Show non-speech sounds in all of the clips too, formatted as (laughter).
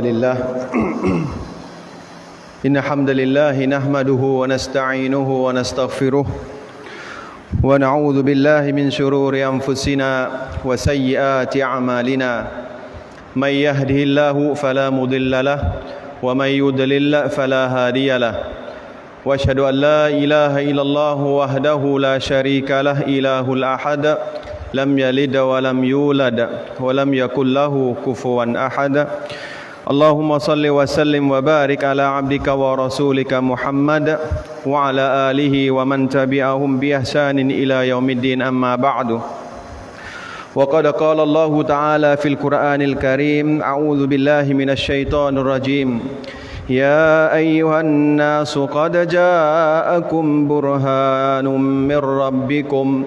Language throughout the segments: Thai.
لله. (clears throat) إن الحمد لله نحمده ونستعينه ونستغفره ونعوذ بالله من شرور أنفسنا وسيئات أعمالنا. من يهده الله فلا مضل له ومن يضلل فلا هادي له. وأشهد أن لا إله إلا الله وحده لا شريك له إله الأحد لم يلد ولم يولد ولم يكن له كفوا أحد. اللهم صل وسلم وبارك على عبدك ورسولك محمد وعلى آله ومن تبعهم بإحسان إلى يوم الدين. أما بعد وقد قال الله تعالى في القرآن الكريم أعوذ بالله من الشيطان الرجيم. يا أيها الناس قد جاءكم برهان من ربكم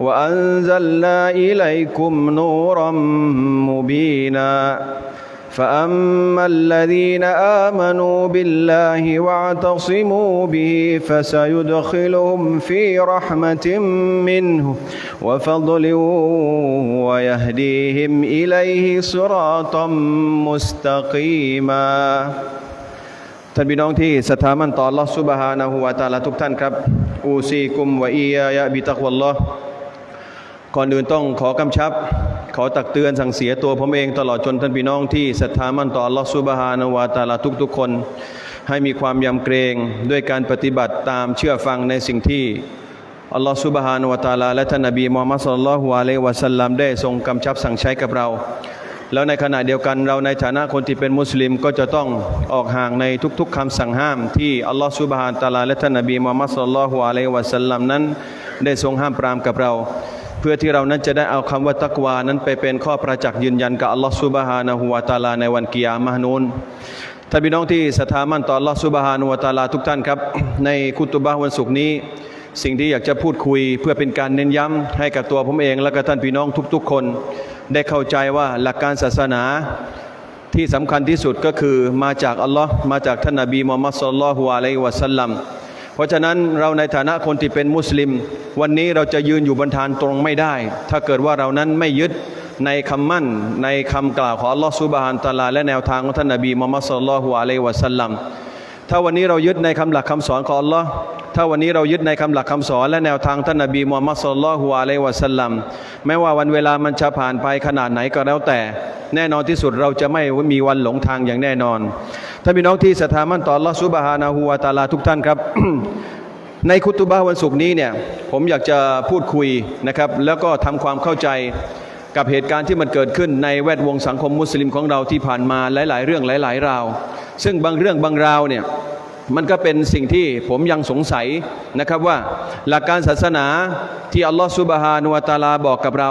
وأنزلنا إليكم نورا مبينا. فأما الذين آمنوا بالله واعتصموا به فسيدخلهم في رحمة منه وفضل ويهديهم إليه صراطا مستقيما ท่านพี่น้องที่ศรัทธามั่นต่อ Allah سبحانه และ تعالى ทุกท่านครับ อูซีกุมวะอียายะบิตักวัลลอฮ์ก่อนอื่นต้องขอกำชับ ขอตักเตือนสั่งเสียตัวผมเองตลอดจนท่านพี่น้องที่ศรัทธามั่นต่อลอสุบฮานวาตาลาทุกๆคน ให้มีความยำเกรงด้วยการปฏิบัติตามเชื่อฟังในสิ่งที่อัลลอฮฺสุบฮานุวะตาลาและท่านนบีมูฮัมมัดสุลลัลฮุอะลัยวะสัลลัมได้ทรงกำชับสั่งใช้กับเรา แล้วในขณะเดียวกันเราในฐานะคนที่เป็นมุสลิมก็จะต้องออกห่างในทุกๆคำสั่งห้าม ที่อัลลอฮฺสุบฮานตาลาและท่านนบีมูฮัมมัดสุลลัลฮุอะลัยวะสัลลัมนั้น ได้ทรงห้ามปรามกับเรา พื่อที่เรานั้นจะได้เอาคำว่าตักวานั้นไปเป็นข้อประจักษ์ยืนยันกับอัลลอฮฺซุบฮานะฮูวะตาลาในวันกิยามะนูนท่านพี่น้องที่ศรัทธามั่นต่ออัลลอฮฺซุบฮานะฮูวะตาลาทุกท่านครับ ในคุตุบะวันศุกร์นี้ สิ่งที่อยากจะพูดคุยเพื่อเป็นการเน้นย้ำให้กับตัวผมเอง และก็ท่านพี่น้องทุก ๆ คน ได้เข้าใจว่าหลักการศาสนาที่สำคัญที่สุดก็คือมาจากอัลลอฮ์มาจากท่านนบีมูฮัมมัดสุลลัลฮุอะลัยวะสัลลัม เพราะฉะนั้นเราในฐานะคนที่เป็นมุสลิม วันนี้เราจะยืนอยู่บนทานตรงไม่ได้ ถ้าเกิดว่าเรานั้นไม่ยึดในคำมั่นในคำกล่าวของอัลลอฮ์สุบฮานตะอาลาและแนวทางของท่านนบีมุฮัมมัดสุลลัลฮุอะลัยวะสัลลัมถ้าวันนี้เรายึดในคำหลักคำสอนของอัลลอฮ์ ถ้าวันนี้เรายึดในคำหลักคำสอนและแนวทางท่านนบีมูฮัมมัดสุลลัลฮุอะลัยวะสัลลัมแม้ว่าวันเวลามันจะผ่านไปขนาดไหนก็แล้วแต่ แน่นอนที่สุดเราจะไม่มีวันหลงทางอย่างแน่นอนท่านพี่น้องที่ศรัทธามันต่ออัลลอฮ์ซุบฮานะฮูวะตาลาทุกท่านครับ ในคุตุบะวันศุกร์นี้เนี่ยผมอยากจะพูดคุยนะครับ แล้วก็ทำความเข้าใจกับเหตุการณ์ที่มันเกิดขึ้นในแวดวงสังคมมุสลิมของเราที่ผ่านมาหลาย ๆ เรื่องหลาย ๆ ราว ซึ่งบางเรื่องบางราวเนี่ย มันก็เป็นสิ่งที่ผมยังสงสัยนะครับว่า หลักการศาสนาที่อัลลอฮฺซุบฮานุวะตาลาบอกกับเรา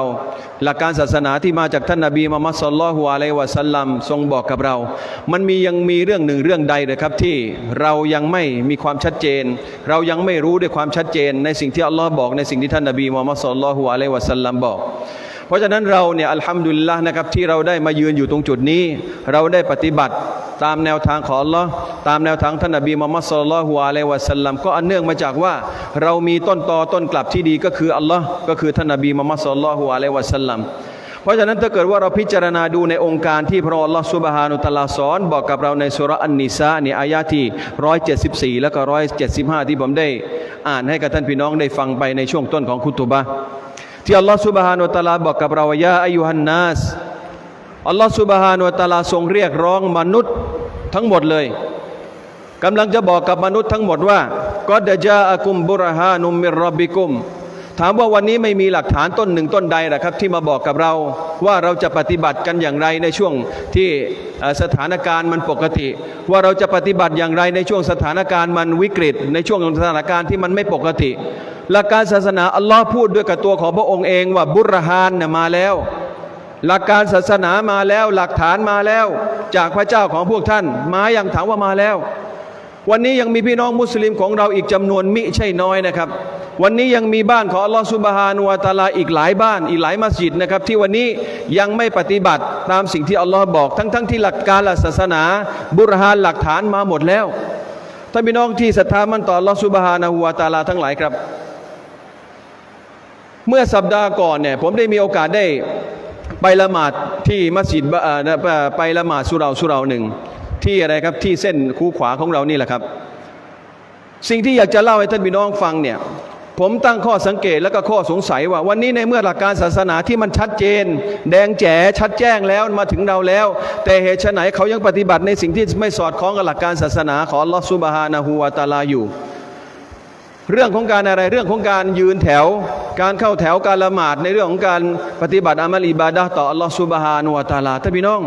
หลักการศาสนาที่มาจากท่านนบีมุฮัมมัดสุลลัลลอฮุอะลัยวะสัลลัมทรงบอกกับเรา มันมียังมีเรื่องหนึ่งเรื่องใดเลยครับที่เรายังไม่มีความชัดเจน เรายังไม่รู้ด้วยความชัดเจน ในสิ่งที่อัลลอฮ์บอกในสิ่งที่ท่านนบีมุฮัมมัดสุลลัลลอฮุอะลัยวะสัลลัมบอก เพราะฉะนั้นเราเนี่ยอัลฮัมดุลิลละนะครับที่เราได้มายืนอยู่ตรงจุดนี้ เราได้ปฏิบัติตามแนวทางของอัลลอฮ์ตามแนวทางท่านนบีมุฮัมมัดสุลลัลลอฮุอะลัยวะสัลลัมก็อันเนื่องมาจากว่าเรามีต้นตอต้นกลับที่ดีก็คืออัลลอฮ์ก็คือท่านนบีมุฮัมมัดสุลลัลลอฮุอะลัยวะสัลลัมเพราะฉะนั้นถ้าเกิดว่าเราพิจารณาดูในองค์การที่พระอัลลอสุบฮานุตลาสอนบอกกับเราในสุราะห์อันนิซาเนี่ยอายะที่ 174 แล้วก็ 175 ที่ผมได้อ่านให้กับท่านพี่น้องได้ฟังไปในช่วงต้นของคุตุบะ ที่อัลลอฮฺสุบฮานุตะอาลาบอกกับเราว่ายาอายุฮันนัสอัลลอฮฺสุบฮานุตะอาลาทรงเรียกร้องมนุษย์ทั้งหมดเลยกำลังจะบอกกับมนุษย์ทั้งหมดว่าก็ดะจาอะกุมบุรฮานุมมิรรับิกุม ถามว่าวันนี้ไม่มีหลักฐานต้นหนึ่งต้นใดหรอครับ ที่มาบอกกับเราว่าเราจะปฏิบัติกันอย่างไรในช่วงที่สถานการณ์มันปกติ ว่าเราจะปฏิบัติอย่างไรในช่วงสถานการณ์มันวิกฤต ในช่วงสถานการณ์ที่มันไม่ปกติ หลักการศาสนาอัลลอฮ์พูดด้วยกับตัวของพระองค์เองว่าบุรฮานมาแล้ว หลักการศาสนามาแล้ว หลักฐานมาแล้ว จากพระเจ้าของพวกท่าน มาอย่างถามว่ามาแล้ว วันนี้ยังมีพี่น้องมุสลิมของเราอีกจำนวนมิใช่น้อยนะครับ วันนี้ยังมีบ้านของอัลลอฮฺสุบฮานุวะตาลาอีกหลายบ้านอีกหลายมัสยิดนะครับ ที่วันนี้ยังไม่ปฏิบัติตามสิ่งที่อัลลอฮ์บอก ทั้งๆทที่หลักการหลักศาสนา บุรฮานหลักฐานมาหมดแล้วท่านพี่น้องที่ศรัทธามั่นต่ออัลลอฮฺสุบฮานะฮูวะตาลาทั้งหลายครับ เมื่อสัปดาห์ก่อนเนี่ยผมได้มีโอกาสได้ไปละหมาดที่มัสยิดบะเอ่อนะไปไปละหมาดสุเราสุเราหนึ่ง ที่อะไรครับที่เส้นคูขวาของเรานี่แหละครับ สิ่งที่อยากจะเล่าให้ท่านพี่น้องฟังเนี่ยผมตั้งข้อสังเกตและก็ข้อสงสัยว่า วันนี้ในเมื่อหลักการศาสนาที่มันชัดเจน แดงแจ๋ชัดแจ้งแล้วมาถึงเราแล้ว แต่เหตุไฉนเขายังปฏิบัติในสิ่งที่ไม่สอดคล้องกับหลักการศาสนาของอัลลอฮฺซุบฮานะฮูวาตาลาอยู่ เรื่องของการอะไรเรื่องของการยืนแถว การเข้าแถวการละหมาดในเรื่องของการปฏิบัติอามัลอิบาดะต่ออัลลอฮฺซุบฮานะฮูวาตาลาท่านพี่น้อง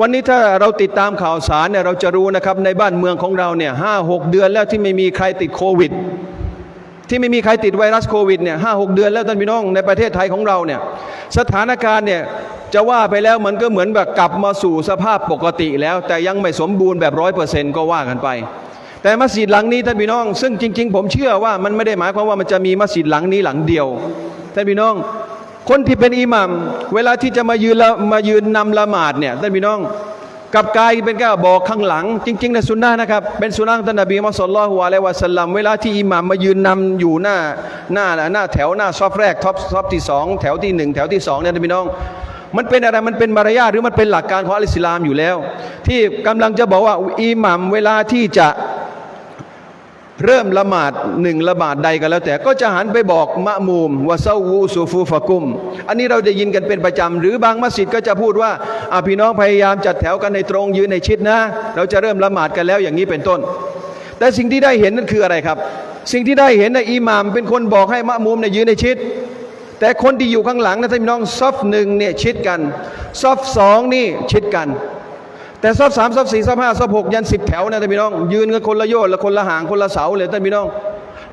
วันนี้ถ้าเราติดตามข่าวสารเนี่ยเราจะรู้นะครับในบ้านเมืองของเราเนี่ยห้าหกเดือนแล้วที่ไม่มีใครติดโควิด ที่ไม่มีใครติดไวรัสโควิดเนี่ยห้าหกเดือนแล้วท่านพี่น้องในประเทศไทยของเราเนี่ยสถานการณ์เนี่ยจะว่าไปแล้วมันก็เหมือนแบบกลับมาสู่สภาพปกติแล้ว แต่ยังไม่สมบูรณ์แบบร้อยเปอร์เซ็นต์ก็ว่ากันไป แต่มัสยิดหลังนี้ท่านพี่น้อง ซึ่งจริง ๆ ผมเชื่อว่ามันไม่ได้หมายความว่ามันจะมีมัสยิดหลังนี้หลังเดียวท่านพี่น้อง คนที่เป็นอิหมัมเวลาที่จะมายืนมายืนนำละหมาดเนี่ยท่านพี่น้องกับกายเป็นก้าบอกข้างหลัง จริงๆในสุนนะนะครับ เป็นสุนนะขท่านนบีมุฮัมมัดศ็อลลัลลอฮุอะลัยวะสัลลัมเวลาที่อิหมัมมายืนนำอยู่หน้าหน้าหน้าแถวหน้าซอฟแรกท็อปท็อปที่สองแถวที่หนึ่งแถวที่สองเนี่ยท่านพี่น้องมันเป็นอะไรมันเป็นมารยาทหรือมันเป็นหลักการของอัลอิสลามอยู่แล้ว ที่กำลังจะบอกว่าอิหมัมเวลาที่จะ เริ่มละหมาดหนึ่งละหมาดใดก็แล้ว แต่ก็จะหันไปบอกมะมูมวะซาวูซูฟูฟะกุม อันนี้เราได้ยินกันเป็นประจำ หรือบางมัสยิดก็จะพูดว่าอะพี่น้องพยายามจัดแถวกันในตรงยืนในชิดนะ เราจะเริ่มละหมาดกันแล้วอย่างนี้เป็นต้น แต่สิ่งที่ได้เห็นนั่นคืออะไรครับ สิ่งที่ได้เห็นนะอิหมามเป็นคนบอกให้มะมูมเนี่ยยืนในชิด แต่คนที่อยู่ข้างหลังนะท่านพี่น้องซอฟหนึ่งเนี่ยชิดกันซอฟสองนี่ชิดกัน แต่ซอบสามซอบสี่ซอบห้าซอบหกยันสิบแถวนะท่านพี่น้อง ยืนกันคนละโยชน์ละคนละหางคนละเสาเลยท่านพี่น้อง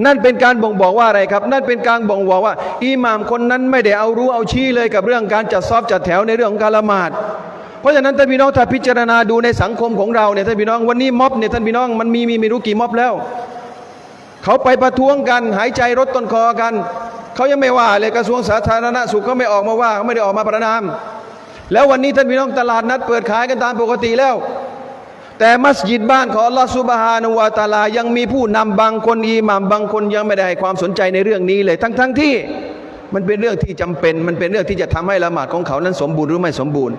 นั่นเป็นการบ่งบอกว่าอะไรครับ นั่นเป็นการบ่งบอกว่า อิหม่ามคนนั้นไม่ได้เอารู้เอาชี้เลยกับเรื่องการจัดซอบจัดแถวในเรื่องของการละหมาดเพราะฉะนั้นท่านพี่น้องถ้าพิจารณาดูในสังคมของเราเนี่ยท่านพี่น้องวันนี้ม็อบเนี่ยท่านพี่น้องมันมีมีไม่รู้กี่ม็อบแล้ว เขาไปประท้วงกันหายใจรถต้นคอกัน เขายังไม่ว่าเลยกระทรวงสาธารณสุขเขาไม่ออกมาว่าเขาไม่ได้ออกมาประนาม แล้ววันนี้ท่านพี่น้องตลาดนัดเปิดขายกันตามปกติแล้ว แต่มัสยิดบ้านของอัลลอฮฺซุบฮานุวาตาลา ยังมีผู้นำบางคนอิหมามบางคนยังไม่ได้ให้ความสนใจในเรื่องนี้เลย ทั้งๆทที่มันเป็นเรื่องที่จำเป็น มันเป็นเรื่องที่จะทำให้ละหมาดของเขานั้นสมบูรณ์หรือไม่สมบูรณ์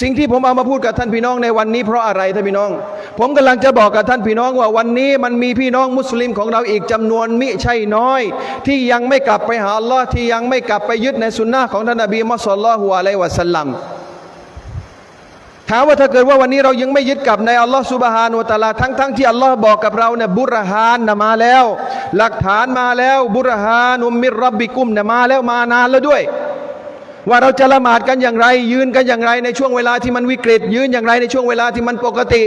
สิ่งที่ผมเอามาพูดกับท่านพี่น้องในวันนี้เพราะอะไรท่านพี่น้อง ผมกำลังจะบอกกับท่านพี่น้องว่าวันนี้มันมีพี่น้องมุสลิมของเราอีกจำนวนมิใช่น้อย ที่ยังไม่กลับไปหาอัลลอฮ์ที่ยังไม่กลับไปยึดในสุนนะของท่านนบีมุฮัมมัดศ็อลลอฮุอะลัยวะสัลลัมถามว่าถ้าเกิดว่าวันนี้เรายังไม่ยึดกับในอัลลอฮฺสุบฮานุตะลาทั้งทั้งที่อัลลอฮ์บอกกับเราเนี่ยบุรหานนะมาแล้ว หลักฐานมาแล้วบุรหานุมมิรรับบิกุมเนี่ยมาแล้วมานานแล้วด้วย ว่าเราจะละหมาดกันอย่างไร ยืนกันอย่างไร ในช่วงเวลาที่มันวิกฤต ยืนอย่างไรในช่วงเวลาที่มันปกติ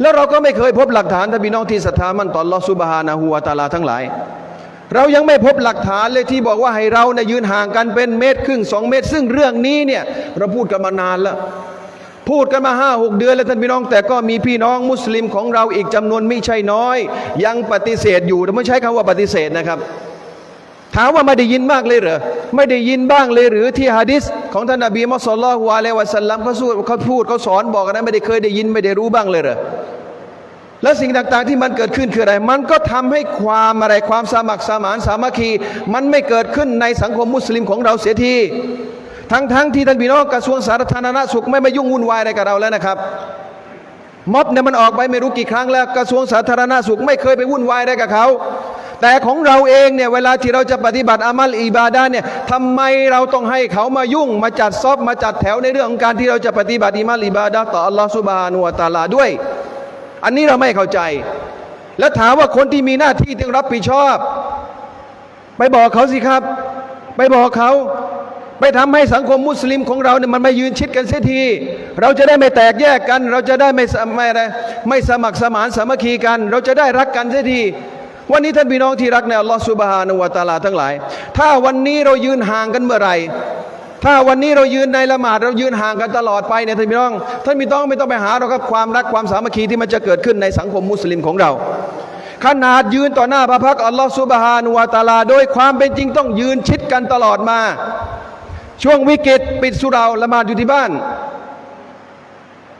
แล้วเราก็ไม่เคยพบหลักฐานท่านพี่น้องที่ศรัทธามันต่ออัลอสุบฮานะฮูวตาลาทั้งหลาย เรายังไม่พบหลักฐานเลยที่บอกว่าให้เราเนี่ยยืนห่างกันเป็นเมตรครึ่งสองเมตร ซึ่งเรื่องนี้เนี่ยเราพูดกันมานานแล้วพูดกันมาห้าหกเดือนแล้วท่านพี่น้อง แต่ก็มีพี่น้องมุสลิมของเราอีกจำนวนไม่ใช่น้อย ยังปฏิเสธอยู่แต่ไม่ใช้คำว่าปฏิเสธนะครับ ถามว่าไม่ได้ยินมากเลยเหรอไม่ได้ยินบ้างเลยหรือที่ฮะดิษของท่านนบีมุฮัมมัดศ็อลลัลลอฮุอะลัยวะสัลลัมเขาสู้เขาพูดเขาสอนบอกกันนะไม่ได้เคยได้ยินไม่ได้รู้บ้างเลยเหรอแล้วสิ่งต่างๆที่มันเกิดขึ้นคืออะไร มันก็ทำให้ความอะไรความสามัครสมานสามัคคี มันไม่เกิดขึ้นในสังคมมุสลิมของเราเสียทีทั้งๆทที่ท่านพี่น้องกระทรวงสาธารณสุขไม่มายุ่งวุ่นวายอะไรกับเราแล้วนะครับม็อบเนี่ยมันออกไปไม่รู้กี่ครั้งแล้วกระทรวงสาธารณสุขไม่เคยไปวุ่นวายอะไรกับเขา แต่ของเราเองเนี่ยเวลาที่เราจะปฏิบัติอามัลอิบาดาเนี่ยทำไมเราต้องให้เขามายุ่ง มาจัดซอบมาจัดแถวในเรื่องของการที่เราจะปฏิบัติอามัลอิบาดาต่ออัลลอฮฺสุบฮานุวะตาลาด้วย อันนี้เราไม่เข้าใจ แล้วถามว่าคนที่มีหน้าที่ต้องรับผิดชอบ ไปบอกเขาสิครับ ไปบอกเขาไปทำให้สังคมมุสลิมของเราเนี่ยมันไม่ยืนชิดกันเสียที เราจะได้ไม่แตกแยกกัน เราจะได้ไม่ไม่อะไรไม่สมัครสมานสามัคคีกัน เราจะได้รักกันเสียที วันนี้ท่านพี่น้องที่รักในอัลลอฮฺสุบฮานุวะตาลาทั้งหลาย ถ้าวันนี้เรายืนห่างกันเมื่อไหร่ ถ้าวันนี้เรายืนในละหมาดเรายืนห่างกันตลอดไปเนี่ยท่านพี่น้องท่านพี่ต้องไม่ต้องไปหาเราครับความรักความสามัคคีที่มันจะเกิดขึ้นในสังคมมุสลิมของเรา ขนาดยืนต่อหน้าพระพักตร์อัลลอฮฺสุบฮานุวะตาลา โดยความเป็นจริงต้องยืนชิดกันตลอดมา ช่วงวิกฤตปิดสุเราละหมาดอยู่ที่บ้าน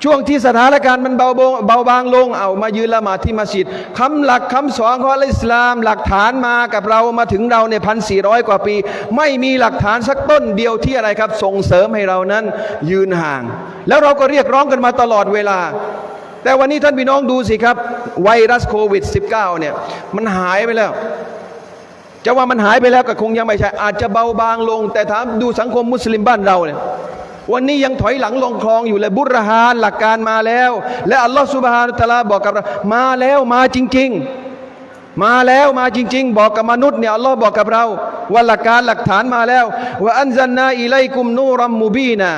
ช่วงที่สถานการณ์มันเบาบางเบาบางลงเอามายืนละหมาดที่มัสยิดคำหลักคำสอนของอิสลามหลักฐานมากับเรามาถึงเราในพันสี่ร้อยกว่าปี ไม่มีหลักฐานสักต้นเดียวที่อะไรครับ ส่งเสริมให้เรานั้นยืนห่าง แล้วเราก็เรียกร้องกันมาตลอดเวลา แต่วันนี้ท่านพี่น้องดูสิครับ ไวรัสโควิด -19 เนี่ยมันหายไปแล้วจะว่ามันหายไปแล้วก็คงยังไม่ใช่อาจจะเบาบางลง แต่ถามดูสังคมมุสลิมบ้านเราเนี่ย วันนี้ยังถอยหลังลงคลองอยู่เลยบุรหานหลักการมาแล้ว และอัลลอฮฺสุบฮานุตะลาบอกกับเรามาแล้วมาจริง ๆ มาแล้วมาจริง ๆ บอกกับมนุษย์เนี่ยอัลลอฮ์บอกกับเราว่าหลักการหลักฐานมาแล้วว่าอันซันนาอิไลกุมนูรัมมูบีนา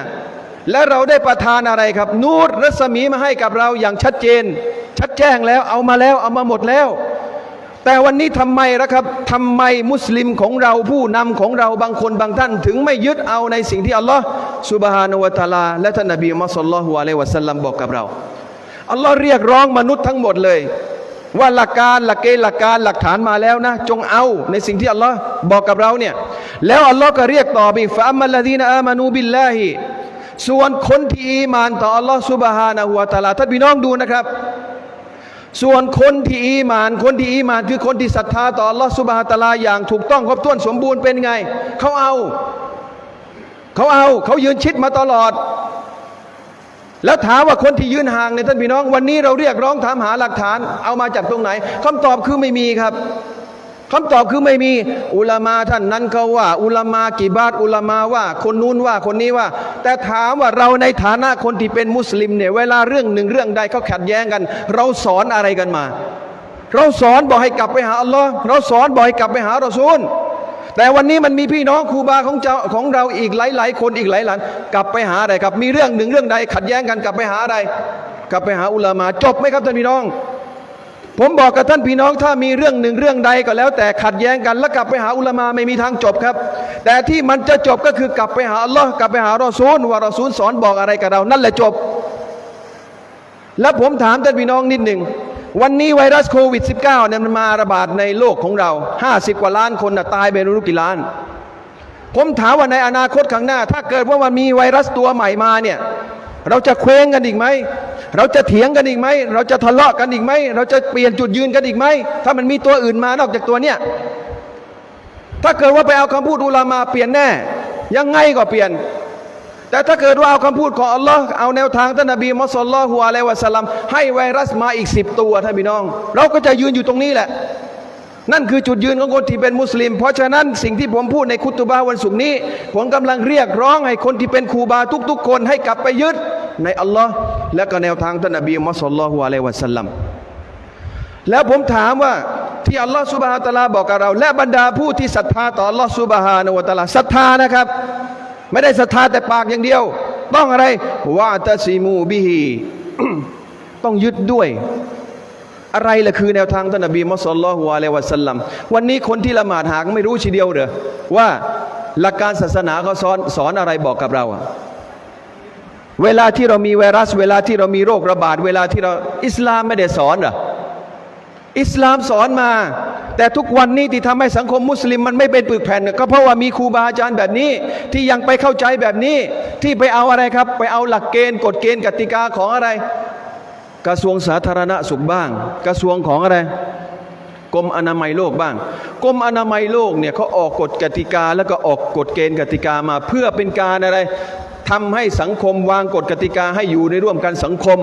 และเราได้ประทานอะไรครับ นูรรัศมีมาให้กับเราอย่างชัดเจน ชัดแจ้งแล้วเอามาแล้วเอามาหมดแล้ว แต่วันนี้ทำไมละครับทำไมมุสลิมของเราผู้นำของเราบางคนบางท่าน ถึงไม่ยึดเอาในสิ่งที่อัลลอฮ์สุบฮานาวะตาลา และท่านนบีมุฮัมมัดศ็อลลัลฮุอะลัยวะสัลลัมบอกกับเราอัลลอฮ์เรียกร้องมนุษย์ทั้งหมดเลย ว่าหลักการหลักเกณฑ์หลักการหลักฐานมาแล้วนะ จงเอาในสิ่งที่อัลลอฮ์บอกกับเราเนี่ยแล้วอัลลอฮ์ก็เรียกต่อไปฟะมัลลดีนอามานูบิลลาฮิส่วนคนที่อีมานต่ออัลลอฮ์สุบฮานะฮูวะตาลาท่านพี่น้องดูนะครับ ส่วนคนที่อีหมาน คนที่อีหมาน คือคนที่ศรัทธาต่อลอสุบฮาตาลาอย่างถูกต้องครบถ้วนสมบูรณ์เป็นไง เขาเอา เขาเอา เขายืนชิดมาตลอด แล้วถามว่าคนที่ยืนห่างในท่านพี่น้อง วันนี้เราเรียกร้องถามหาหลักฐาน เอามาจากตรงไหนคำตอบคือไม่มีครับ คำตอบคือไม่มีอุลามาท่านนั้นเขาว่า อุลามากี่บาทอุลามาว่า คนนู้นว่าคนนี้ว่า แต่ถามว่าเราในฐานะคนที่เป็นมุสลิมเนี่ยเวลาเรื่องหนึ่งเรื่องใดเขาขัดแย้งกัน เราสอนอะไรกันมา เราสอนบอกให้กลับไปหาอัลลอฮ์เราสอนบอกให้กลับไปหารอซูลแต่วันนี้มันมีพี่น้องครูบาของเจ้าของเราอีกหลาย ๆ คนอีกหลายหลานกลับไปหาอะไรครับ มีเรื่องหนึ่งเรื่องใดขัดแย้งกันกลับไปหาอะไร กลับไปหาอุลามาจบไหมครับท่านพี่น้อง ผมบอกกับท่านพี่น้องถ้ามีเรื่องหนึ่งเรื่องใดก็แล้ว แต่ขัดแย้งกันแล้วกลับไปหาอุลามาไม่มีทางจบครับ แต่ที่มันจะจบก็คือกลับไปหาอัลลอฮ์กลับไปหารอซูลว่ารอซูลสอนบอกอะไรกับเรา นั่นแหละจบ แล้วผมถามท่านพี่น้องนิดหนึ่งวันนี้ไวรัสโควิด -19 เนี่ยมันมาระบาดในโลกของเรา 50 กว่าล้านคนนะตายไปรู้กี่ล้าน ผมถามว่าในอนาคตข้างหน้า ถ้าเกิดว่ามันมีไวรัสตัวใหม่มาเนี่ยเราจะเคว้งกันอีกไหม เราจะเถียงกันอีกไหมเราจะทะเลาะกันอีกไหมเราจะเปลี่ยนจุดยืนกันอีกไหมถ้ามันมีตัวอื่นมานอกจากตัวเนี้ยถ้าเกิดว่าไปเอาคำพูดอุลามาเปลี่ยนแน่ ยังไงก็เปลี่ยน แต่ถ้าเกิดว่าเอาคำพูดของอัลลอฮ์เอาแนวทางท่านนบีมุฮัมมัดศ็อลลัลฮุอะลัยวะสัลลัมให้ไวรัสมาอีกสิบตัวท่านพี่น้อง เราก็จะยืนอยู่ตรงนี้แหละ นั่นคือจุดยืนของคนที่เป็นมุสลิม เพราะฉะนั้นสิ่งที่ผมพูดในคุตบาวันศุกร์นี้ ผมกำลังเรียกร้องให้คนที่เป็นครูบาทุก ๆ คนให้กลับไปยึด ในอัลลอฮ์และก็แนวทางท่านนบีมุฮัมมัดศ็อลลอฮุอะลัยวะสัลลัมแล้วผมถามว่าที่อัลลอฮ์สุบฮานตะลาบอกกับเรา และบรรดาผู้ที่ศรัทธาต่ออัลลอฮ์สุบฮานะฮูวะตะลาศรัทธานะครับ ไม่ได้ศรัทธาแต่ปากอย่างเดียว ต้องอะไรวะตะซีมูบิฮีต้องยึดด้วย อะไรล่ะคือแนวทางท่านนบีมุฮัมมัดศ็อลลอฮุอะลัยวะสัลลัมวันนี้คนที่ละหมาดหากไม่รู้ทีเดียวเหรอว่าหลักการศาสนาเขาสอนสอนอะไรบอกกับเราอะ เวลาที่เรามีไวรัส เวลาที่เรามีโรคระบาด เวลาที่เราอิสลามไม่ได้สอนหรออิสลามสอนมา แต่ทุกวันนี้ที่ทำให้สังคมมุสลิมมันไม่เป็นปึกแผ่น ก็เพราะว่ามีครูบาอาจารย์แบบนี้ ที่ยังไปเข้าใจแบบนี้ ที่ไปเอาอะไรครับ ไปเอาหลักเกณฑ์กฎเกณฑ์กติกาของอะไร กระทรวงสาธารณสุขบ้าง กระทรวงของอะไรกรมอนามัยโลกบ้างกรมอนามัยโลกเนี่ยเขาออกกฎกติกาแล้วก็ออกกฎเกณฑ์กติกามา เพื่อเป็นการอะไร ทำให้สังคมวางกฎกติกาให้อยู่ในร่วมกันสังคม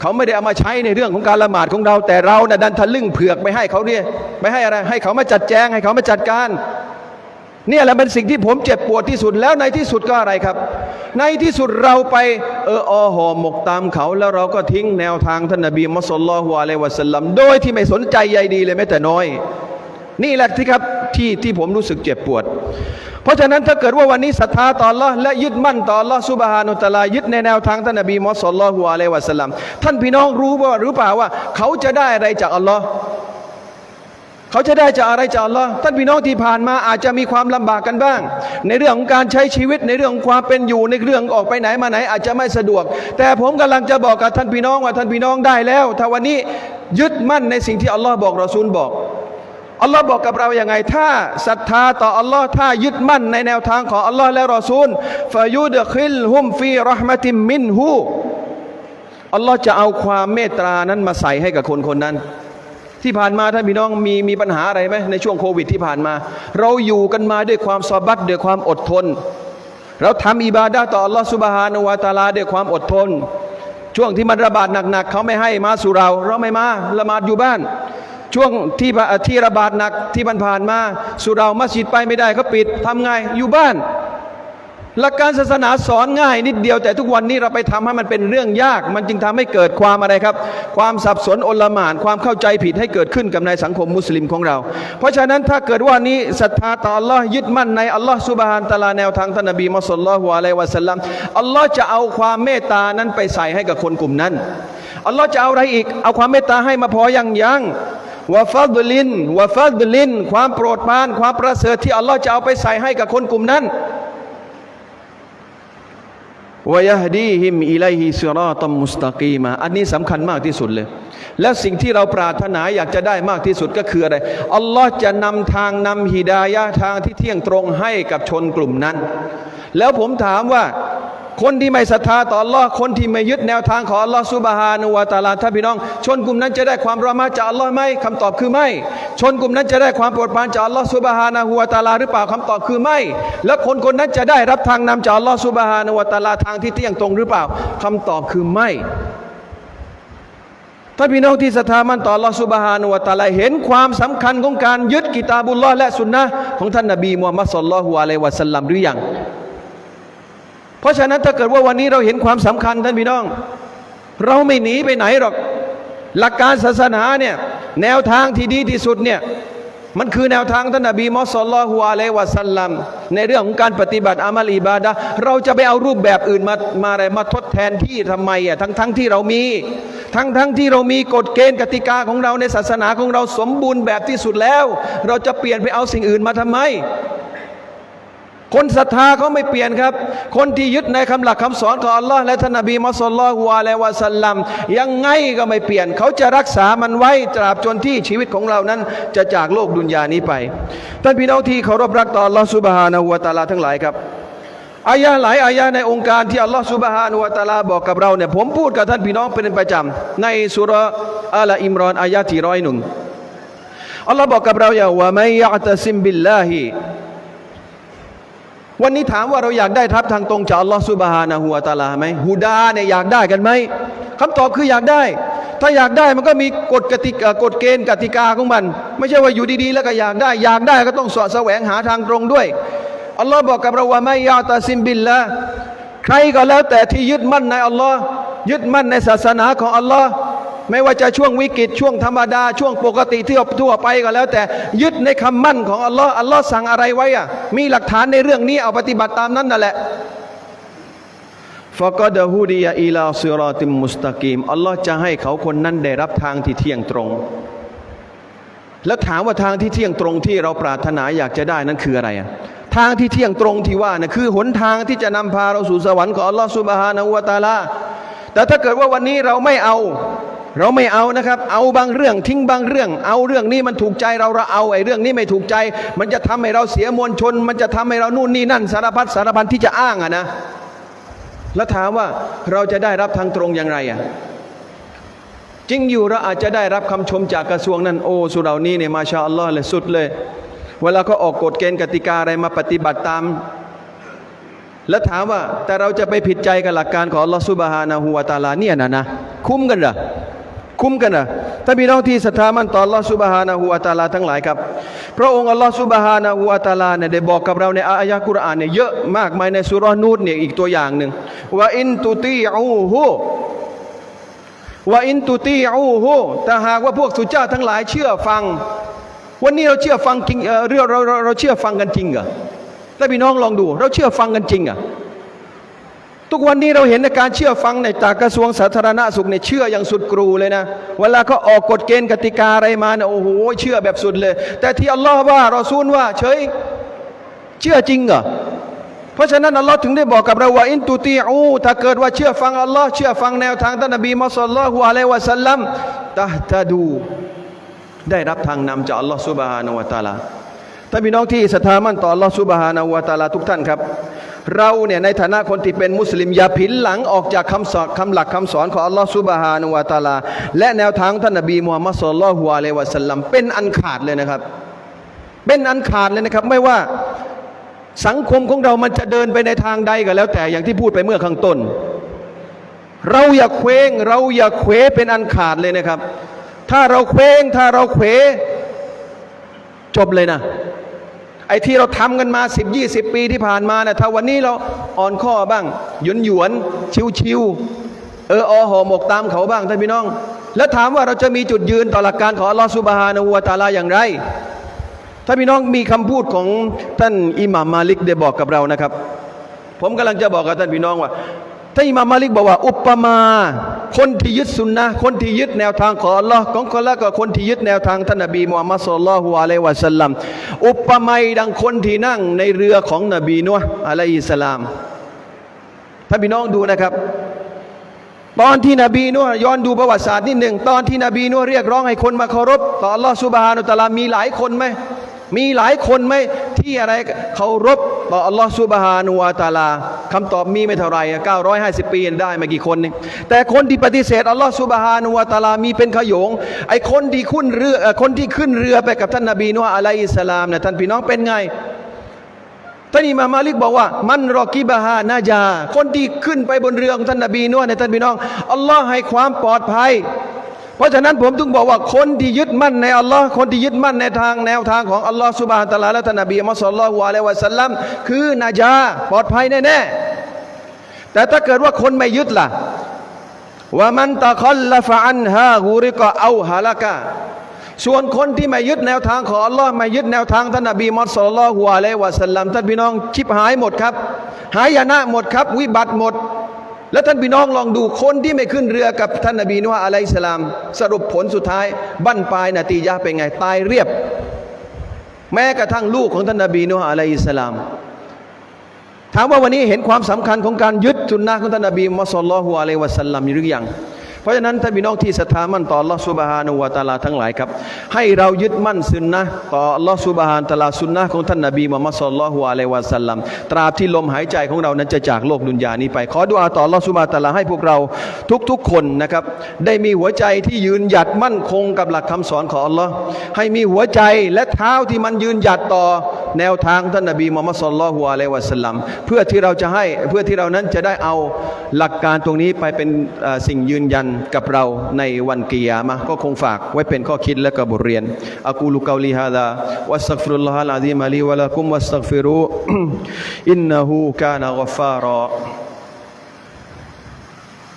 เขาไม่ได้เอามาใช้ในเรื่องของการละหมาดของเรา แต่เรานะ่ะดันทะลึ่งเผือกไปให้เขาเนี่ยไปให้อะไรให้เขามาจัดแจงให้เขามาจัดการเนี่ยแหละเป็นสิ่งที่ผมเจ็บปวดที่สุดแล้วในที่สุดก็อะไรครับ ในที่สุดเราไปเอออห่อหมกตามเขา แล้วเราก็ทิ้งแนวทางท่านนบีมุฮัมมัดศ็อลลัลลอฮุอะลัยวะสัลลัมโดยที่ไม่สนใจใยดีเลยแม้แต่น้อย นี่แหละที่ครับที่ที่ผมรู้สึกเจ็บปวด เพราะฉะนั้นถ้าเกิดว่าวันนี้ศรัทธาต่อ Allah และยึดมั่นต่อ Allah ซุบฮานุตะอาลายึดในแนวทางท่านนบีมุฮัมมัดศ็อลลัลอฮุอะลัยวะสัลลัมท่านพี่น้องรู้ว่าหรือเปล่าว่า เขาจะได้อะไรจากอัลลอฮ์เขาจะได้จากอะไรจากอัลลอฮ์ท่านพี่น้องที่ผ่านมาอาจจะมีความลำบากกันบ้าง ในเรื่องของการใช้ชีวิตในเรื่องของความเป็นอยู่ในเรื่องออกไปไหนมาไหน อาจจะไม่สะดวก แต่ผมกำลังจะบอกกับท่านพี่น้องว่าท่านพี่น้องได้แล้ว ถ้าวันนี้ยึดมั่นในสิ่งที่อัลลอฮ์บอกรอซูลบอก อัลลอฮ์บอกกับเราอย่างไง ถ้าศรัทธาต่ออัลลอฮ์ถ้ายึดมั่นในแนวทางของอัลลอฮ์และรอซูลฟายุดคิลฮุมฟีรหมติมมินฮูอัลลอฮ์จะเอาความเมตตานั้นมาใส่ให้กับคนคนนั้น ที่ผ่านมาท่านพี่น้องมีมีปัญหาอะไรไหมในช่วงโควิดที่ผ่านมา เราอยู่กันมาด้วยความซอบัตด้วยความอดทน เราทำอิบาดะห์ต่ออัลลอฮ์สุบฮานะฮูวะตาลาด้วยความอดทน ช่วงที่มันระบาดหนักๆเขาไม่ให้มาสู่เรา เราไม่มาละหมาดอยู่บ้าน ช่วงที่ที่ระบาดหนักที่มันผ่านมาสู่เรามัสยิดไปไม่ได้เขาปิดทำไงอยู่บ้าน หลักการศาสนาสอนง่าย นิดเดียวแต่ทุกวันนี้เราไปทำให้มันเป็นเรื่องยาก มันจึงทำให้เกิดความอะไรครับ ความสับสนโอลหม่าน ความเข้าใจผิดให้เกิดขึ้นกับในสังคมมุสลิมของเรา เพราะฉะนั้นถ้าเกิดว่านี้ศรัทธาต่ออัลลอฮ์ยึดมั่นในอัลลอฮ์สุบฮานตะลาแนวทางท่านนบีมุฮัมมัดศ็อลลัลลอฮุอะลัยวะสัลลัมอัลลอฮ์จะเอาความเมตตานั้นไปใส่ให้กับคนกลุ่มนั้นอัลลอฮ์จะเอาอะไรอีก เอาความเมตตาให้มาพอยังยัง วะฟัดลินวะฟัดลิน ความโปรดปราน ความประเสริฐที่อัลลอฮ์จะเอาไปใส่ให้กับคนกลุ่มนั้นวยฮดีฮิมอิไลฮิซิรอตัมมุสตะกีมา อันนี้สำคัญมากที่สุดเลย และสิ่งที่เราปรารถนาอยากจะได้มากที่สุดก็คืออะไร อัลลอฮ์จะนำทางนำฮิดายะทางที่เที่ยงตรงให้กับชนกลุ่มนั้น แล้วผมถามว่า คนที่ไม่ศรัทธาต่ออัลลอคนที่ไม่ยึดแนวทางของอัลลอฮ์ซุบฮานุวะตาลาถ้าพี่น้อง ชนกลุ่มนั้นจะได้ความรอมาจากอัลลอไหมคำตอบคือไม่ ชนกลุ่มนั้นจะได้ความโปรดปรานจากอัลลอฮ์ซุบฮานะฮูวะตาลาหรือเปล่าคำตอบคือไม่ แล้วคนคนนั้นจะได้รับทางนำจากอัลลอฮ์ซุบฮานะฮูวะตาลาทางที่เที่ยงตรงหรือเปล่าคำตอบคือไม่ถ้าพี่น้องที่ศรัทธามั่นต่อ Allah Subhanahu wa Taala เห็นความสำคัญของการยึดกิตาบุลลอและสุนนะของท่านนบีมูฮัมมัดศ็อลลัลลอฮุอะลัยวะสัลลัมหรือยัง เพราะฉะนั้นถ้าเกิดว่าวันนี้เราเห็นความสำคัญท่านพี่น้อง เราไม่หนีไปไหนหรอก หลักการศาสนาเนี่ยแนวทางที่ดีที่สุดเนี่ยมันคือแนวทางท่านนบีมอลลัลลอฮุอะลัยวะสัลลัมในเรื่องของการปฏิบัติอามัลอิบาดะเราจะไปเอารูปแบบอื่นมามาอะไรมาทดแทนที่ทำไมอะทั้งทั้งที่เรามี ทั้งทั้งที่เรามีกฎเกณฑ์กติกาของเราในศาสนาของเราสมบูรณ์แบบที่สุดแล้ว เราจะเปลี่ยนไปเอาสิ่งอื่นมาทำไม คนศรัทธาเขาไม่เปลี่ยนครับ คนที่ยึดในคำหลักคำสอนของอัลลอฮ์และท่านนบีมุฮัมมัดศ็อลลัลลอฮุอะลัยวะสัลลัมยังไงก็ไม่เปลี่ยน เขาจะรักษามันไว้ตราบจนที่ชีวิตของเรานั้น จะจากโลกดุนยานี้ไปท่านพี่น้องที่เคารพรักต่ออัลลอฮ์ซุบฮานะฮูวะตาลาทั้งหลายครับอายะหลายอายะในองค์การที่อัลลอฮ์ซุบฮานะฮูวะตาลาบอกกับเราเนี่ยผมพูดกับท่านพี่น้องเป็นประจำในสุราอาลอิมรอนอายะที่ร้อยหนึ่งอัลลอฮ์บอกกับเราอย่าว่าไม่ยะตะซิมบิลลาฮิ วันนี้ถามว่าเราอยากได้ทับทางตรงจากอัลลอฮฺซุบฮานะฮูวะตาลาไหมฮูดาเนี่ยอยากได้กันไหมคำตอบคืออยากได้ ถ้าอยากได้มันก็มีกฎกติกากฎเกณฑ์กติกาของมัน ไม่ใช่ว่าอยู่ดีๆ แล้วก็อยากได้ อยากได้ก็ต้องสอดแสวงหาทางตรงด้วยอัลลอฮ์บอกกับเราว่าไม่ยาตาซิมบิลละใครก็แล้วแต่ที่ยึดมั่นในอัลลอฮ์ยึดมั่นในศาสนาของอัลลอฮ์ ไม่ว่าจะช่วงวิกฤตช่วงธรรมดา ช่วงปกติที่ทั่วไปก็แล้ว แต่ยึดในคำมั่นของอัลลอฮ์อัลลอฮ์สั่งอะไรไว้อะมีหลักฐานในเรื่องนี้เอาปฏิบัติตามนั้นนั่นแหละฟะกดฮูดียาอีลาซิรอติมมุสตะกีมอัลลอฮ์จะให้เขาคนนั้นได้รับทางที่เที่ยงตรง แล้วถามว่าทางที่เที่ยงตรงที่เราปรารถนาอยากจะได้นั้นคืออะไรอะทางที่เที่ยงตรงที่ว่านะคือหนทางที่จะนำพาเราสู่สวรรค์ของอัลลอฮ์ซุบฮานะฮูวะตะอาลาแต่ถ้าเกิดว่าวันนี้เราไม่เอา เราไม่เอานะครับ เอาบางเรื่องทิ้งบางเรื่อง เอาเรื่องนี้มันถูกใจเราเราเอาไอ้เรื่องนี้ไม่ถูกใจ มันจะทำให้เราเสียมวลชน มันจะทำให้เรานู่นนี่นั่นสารพัดสารพันที่จะอ้างอะนะ แล้วถามว่าเราจะได้รับทางตรงอย่างไรอะจริงอยู่เราอาจจะได้รับคำชมจากกระทรวงนั้นโอ้สุเหรานี้เนี่ยมาชาอัลลอฮ์เลยสุดเลย เวลาเขาออกกฎเกณฑ์กติกาอะไรมาปฏิบัติตาม แล้วถามว่าแต่เราจะไปผิดใจกับหลักการของอัลลอฮฺซุบฮานะฮูวตาลาเนี่ยนะนะคุ้มกันเหรอ คุ้มกันเหรอถ้าพี่น้องที่ศรัทธามันต่ออัลลอฮฺซุบฮานะฮูวาตาลาทั้งหลายครับ พระองค์อัลลอฮฺซุบฮานะฮูวาตาลาเนี่ยได้บอกกับเราในอายะกุรอานเนี่ยเยอะมากมายในสุรานูดเนี่ยอีกตัวอย่างหนึ่งว่าอินตุตีอูฮูว่าอินตุตีอูฮูแต่หากว่าพวกสุเจ้าทั้งหลายเชื่อฟัง วันนี้เราเชื่อฟังจริงเออเราเราเราเราเชื่อฟังกันจริงเหรอแล้วพี่น้องลองดู เราเชื่อฟังกันจริงอะ ทุกวันนี้เราเห็นในการเชื่อฟังในจากกระทรวงสาธารณสุขเนี่ยเชื่ออย่างสุดกรูเลยนะ เวลาเขาออกกฎเกณฑ์กติกาอะไรมาเนี่ยโอ้โหเชื่อแบบสุดเลย แต่ที่อัลลอฮ์ว่าเรอซูลว่าเฉยเชื่อจริงเหรอเพราะฉะนั้นอัลลอฮ์ถึงได้บอกกับเราว่าอินตุตีอูถ้าเกิดว่าเชื่อฟังอัลลอฮ์เชื่อฟังแนวทางท่านนบีมุฮัมมัดศ็อลลัลอฮุอะลัยวะสัลลัมตะฮตะดู ได้รับทางนำจากอัลลอฮ์ซุบฮานะฮูวะตาลาท่านพี่น้องที่ศรัทธามั่นต่อ Allah Subhanahu wa Taala ทุกท่านครับ เราเนี่ยในฐานะคนที่เป็นมุสลิมอย่าผินหลังออกจากคำสอนคำหลักคำสอนของอัลลอฮฺซุบฮานุวะตาลา และแนวทางท่านนบีมุฮัมมัดสุลลัลฮุอะลัยวะสัลลัมเป็นอันขาดเลยนะครับ เป็นอันขาดเลยนะครับ ไม่ว่าสังคมของเรามันจะเดินไปในทางใดก็แล้ว แต่อย่างที่พูดไปเมื่อข้างต้น เราอย่าเคว้ง เราอย่าเขวเป็นอันขาดเลยนะครับ ถ้าเราเคว้งถ้าเราเขวจบเลยนะ ไอ้ที่เราทำกันมา 10 20 ปีที่ผ่านมานะถ้าวันนี้เราอ่อนข้อบ้าง หยุนหยวนชิวชิวเอออห่อหมกตามเขาบ้างท่านพี่น้อง แล้วถามว่าเราจะมีจุดยืนต่อหลักการของอัลลอฮฺสุบฮานะฮูวตาลาอย่างไรถ้านพี่น้องมีคำพูดของท่านอิหม่ามมาลิกได้บอกกับเรานะครับ ผมกำลังจะบอกกับท่านพี่น้องว่า ท่านอิมามมาลิกบอกว่า อุปมา คนที่ยึดสุนนะคนที่ยึดแนวทางของอัลลอฮ์ของคนละก็คนที่ยึดแนวทางท่านนบีมุฮัมมัดสุลลัลฮุอะลัยวะสัลลัมอุปมาดังคนที่นั่งในเรือของนบีนัวอะลัยฮิสลามท่านพี่น้องดูนะครับ ตอนที่นบีนัวย้อนดูประวัติศาสตร์นิดหนึ่งตอนที่นบีนัวเรียกร้องให้คนมาเคารพต่ออัลลอฮ์ซุบฮานุตะลามีหลายคนไหมมีหลายคนไหมที่อะไรเคารพ ต่ออัลลอฮ์ซุบฮานุวะตาลาคำตอบมีไม่เท่าไหร่อะ950 ปีได้ไม่กี่คนนี่แต่คนที่ปฏิเสธอัลลอฮ์ซุบฮานุวะตาลามีเป็นขยงไอคนที่ขึ้นเรือคนที่ขึ้นเรือไปกับท่านนบีนัวอะลัยฮิสลามเนี่ยท่านพี่น้องเป็นไงท่านอิมามาลิกบอกว่า มันรอกิบะฮานาจา คนที่ขึ้นไปบนเรือของท่านนบีนัวเนี่ยท่านพี่น้องอัลลอฮ์ให้ความปลอดภัย เพราะฉะนั้นผมถึงบอกว่าคนที่ยึดมั่นในอัลลอฮ์คนที่ยึดมั่นในทางแนวทางของอัลลอฮ์สุบฮานตะลาและท่านนบีมุฮัมมัดศ็อลลัลอฮุอะลัยวะสัลลัมคือนาจาปลอดภัยแน่ๆแต่ถ้าเกิดว่าคนไม่ยึดล่ะว่ามันตะคอลลฟะอันฮาฮูริกะเอาฮาละกะส่วนคนที่ไม่ยึดแนวทางของอัลลอฮ์ไม่ยึดแนวทางท่านนบีมุฮัมมัดศ็อลลลอฮุอะลัยวะสัลลัมท่านพี่น้องชิบหายหมดครับ หายนะหมดครับ วิบัติหมด แล้วท่านพี่น้องลองดูคนที่ไม่ขึ้นเรือกับท่านนบีนุฮะอะลัยฮิสลาม สรุปผลสุดท้ายบั้นปลายนาตียะเป็นไงตายเรียบ แม้กระทั่งลูกของท่านนบีนุฮะอะลัยฮิสลาม ถามว่าวันนี้เห็นความสำคัญของการยึดจุนนะของท่านนบีมุฮัมมัดศ็อลลัลฮุอะลัยวะสัลลัมหรือยัง ราะฉะนั้นถ้านพี่น้องที่ศรัทธามั่นต่อลอสุบฮานุวาตาลาทั้งหลายครับ ให้เรายึดมั่นซุนนะต่อลอสุบฮานตาลาซุนนะของท่านนบีมุฮัมมัดสุลลัลฮุอะลัยวะสัลลัมตราบที่ลมหายใจของเรานั้นจะจากโลกดุนยานี้ไป ขอดุอาต่อลอสุบฮานตาลาให้พวกเราทุกๆคนนะครับ ได้มีหัวใจที่ยืนหยัดมั่นคงกับหลักคำสอนของอัลลอฮ์ให้มีหัวใจและเท้าที่มันยืนหยัดต่อแนวทางท่านนบีมุฮัมมัดสุลลัลฮุอะลัยวะสัลลัมเพื่อที่เราจะให้เพื่อที่เรานั้นจะได้เอาหลักการตรงนี้ไปเป็นสิ่งยืนยันกับเราในวันกิยามะก็คงฝากไว้เป็นข้อคิดและก็บทเรียนอะกูลุกาลีฮาดาวัสตักฟิรุลลอฮะลอะซีมะลีวะละกุมวัสตักฟิรูอินนะฮูกานะกัฟฟารอ